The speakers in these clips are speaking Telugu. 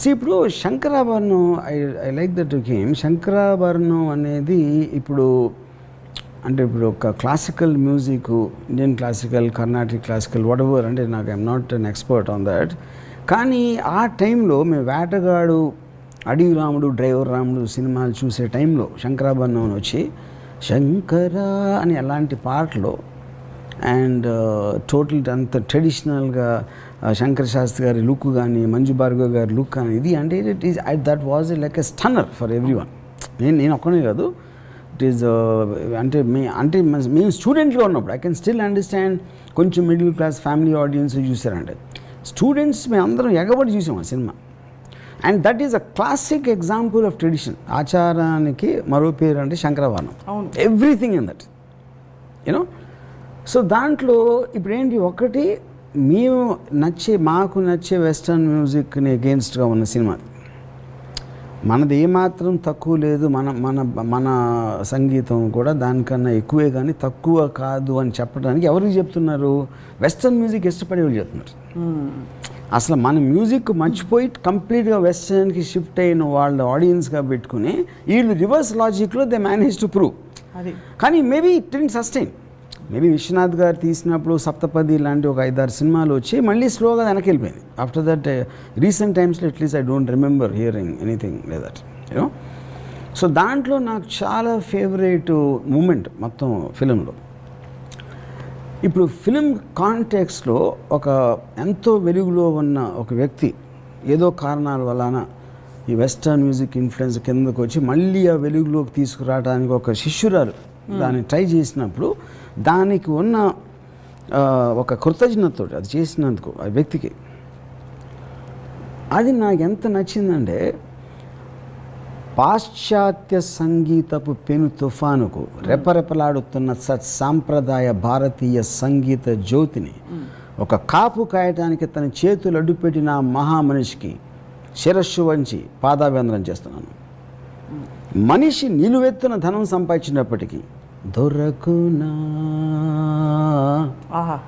సో ఇప్పుడు Sankarabharanam I I like that game Sankarabharanam అనేది ఇప్పుడు అంటే ఇప్పుడు ఒక classical music Indian classical Carnatic classical whatever అంటే నాకు I'm not an expert on that కానీ ఆ టైంలో మేము వేటగాడు అడవి రాముడు డ్రైవర్ రాముడు సినిమాలు చూసే టైంలో శంకరాభరణం వచ్చి శంకరా అని అలాంటి పాటలు అండ్ టోటల్ అంత ట్రెడిషనల్గా శంకర్ శాస్త్రి గారి లుక్ కానీ మంజు భార్గవ్ గారి లుక్ కానీ ఇది అంటే it is that was like a stunner for every one నేను నేను ఒక్కనే కాదు. ఇట్ ఈస్ అంటే మీ అంటే మేము స్టూడెంట్గా ఉన్నప్పుడు ఐ కెన్ స్టిల్ అండర్స్టాండ్ కొంచెం మిడిల్ క్లాస్ ఫ్యామిలీ ఆడియన్స్ చూసారంటే. స్టూడెంట్స్ మేము అందరం ఎగబడి చూసాం ఆ cinema. And that is a classic example of tradition. ఆచారానికి మరో పేరు అంటే శంకరవర్ణం. Everything in that. You know so దాంట్లో ఇప్పుడు ఏంటి ఒకటి మేము నచ్చే మాకు నచ్చే వెస్టర్న్ మ్యూజిక్ని అగేన్స్ట్గా ఉన్న సినిమా మనది ఏమాత్రం తక్కువ లేదు మన మన మన సంగీతం కూడా దానికన్నా ఎక్కువే కానీ తక్కువ కాదు అని చెప్పడానికి ఎవరికి చెప్తున్నారు? వెస్టర్న్ మ్యూజిక్ ఇష్టపడే వాళ్ళు చెప్తున్నారు. అసలు మన మ్యూజిక్ మర్చిపోయి కంప్లీట్గా వెస్టర్న్కి షిఫ్ట్ అయిన వాళ్ళ ఆడియన్స్గా పెట్టుకుని వీళ్ళు రివర్స్ లాజిక్లో దే మేనేజ్ టు ప్రూవ్. అది. కానీ maybe it didn't sustain. Maybe Viswanath garu తీసినప్పుడు సప్తపది లాంటి ఒక ఐదారు సినిమాలు వచ్చి మళ్ళీ స్లోగా వెనక్కి వెళ్ళిపోయింది ఆఫ్టర్ దట్ రీసెంట్ టైమ్స్లో at least I don't remember hearing anything like that you know so దాంట్లో నాకు చాలా ఫేవరెట్ మూమెంట్ మొత్తం ఫిలింలో ఇప్పుడు ఫిలిం కాంటెక్స్లో ఒక ఎంతో వెలుగులో ఉన్న ఒక వ్యక్తి ఏదో కారణాల వలన ఈ వెస్టర్న్ మ్యూజిక్ ఇన్ఫ్లుయెన్స్ కిందకు వచ్చి మళ్ళీ ఆ వెలుగులోకి తీసుకురావడానికి ఒక శిష్యురాలు దాన్ని ట్రై చేసినప్పుడు దానికి ఉన్న ఒక కృతజ్ఞతతో అది చేసినందుకు ఆ వ్యక్తికి. అది నాకు ఎంత నచ్చిందంటే పాశ్చాత్య సంగీతపు పెను తుఫానుకు రెపరెపలాడుతున్న సత్ సాంప్రదాయ భారతీయ సంగీత జ్యోతిని ఒక కాపు కాయటానికి తన చేతులు అడ్డుపెట్టిన మహామనిషికి శిరస్సు వంచి పాదాభ్యందనం చేస్తున్నాను. మనిషి నిలువెత్తున ధనం సంపాదించినప్పటికీ దొరకునా? ఆహా.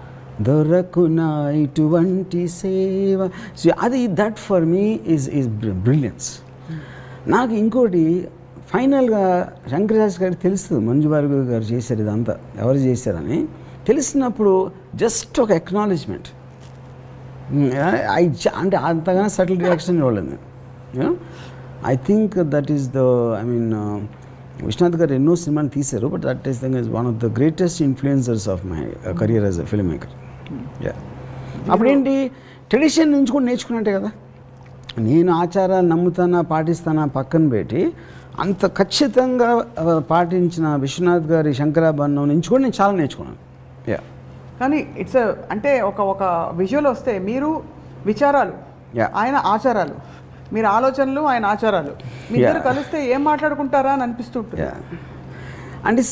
దొరకునా ఇటువంటి సేవ? అది that for me is is brilliance నాకు ఇంకోటి ఫైనల్గా శంకరశాస్త్రి గారికి తెలుస్తుంది మంజు భార్గవ్ గారు చేశారు ఇదంతా. ఎవరు చేశారని? తెలిసినప్పుడు జస్ట్ ఒక ఎక్నాలజ్మెంట్ ఐ అంటే అంతగానో సటిల్ రియాక్షన్ ఇవ్వలేదు I think that is the I mean Viswanath garu ఎన్నో సినిమాలు తీశారు but that is thing is one of the greatest influencers of my career as a film maker yeah అప్పుడేంటి? ట్రెడిషన్ నుంచి కూడా నేర్చుకున్నట్టే కదా. నేను ఆచారాలు నమ్ముతానా పాటిస్తానా పక్కన పెట్టి అంత ఖచ్చితంగా ఆ, పాటించిన విశ్వనాథ్ గారి శంకరాభరణం నుంచి కూడా నేను చాలా నేర్చుకున్నాను. యా కానీ ఇట్స్ అంటే ఒక ఒక విజువల్ వస్తే మీరు విచారాలు. ఆయన ఆచారాలు. మీరు ఆలోచనలు ఆయన ఆచారాలు. మీ ఇద్దరు Yeah. కలిస్తే ఏం మాట్లాడుకుంటారా అని అనిపిస్తుంటుంది. అంటే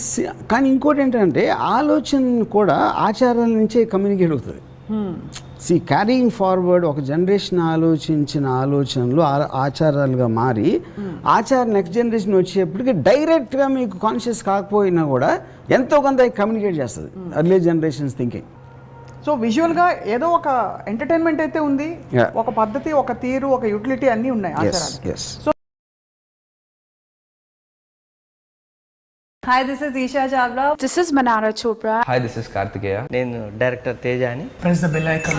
కానీ ఇంకోటి ఏంటంటే ఆలోచన కూడా ఆచారాల నుంచే కమ్యూనికేట్ అవుతుంది. సి క్యారీయింగ్ ఫార్వర్డ్ ఒక జనరేషన్ ఆలోచించిన ఆలోచనలు ఆచారాలుగా మారి ఆచారం నెక్స్ట్ జనరేషన్ వచ్చేప్పటికి డైరెక్ట్గా మీకు కాన్షియస్ కాకపోయినా కూడా ఎంతో కొంత కమ్యూనికేట్ చేస్తుంది. అర్లీ జనరేషన్స్ థింకింగ్ సో విజువల్గా ఏదో ఒక ఎంటర్టైన్మెంట్ అయితే ఉంది. ఒక పద్ధతి ఒక తీరు ఒక యూటిలిటీ అన్నీ ఉన్నాయి yes Hi, this is Isha Chavla. This is Manara Chopra. Hi this is Karthikeya నేను డైరెక్టర్ తేజ అని press the bell icon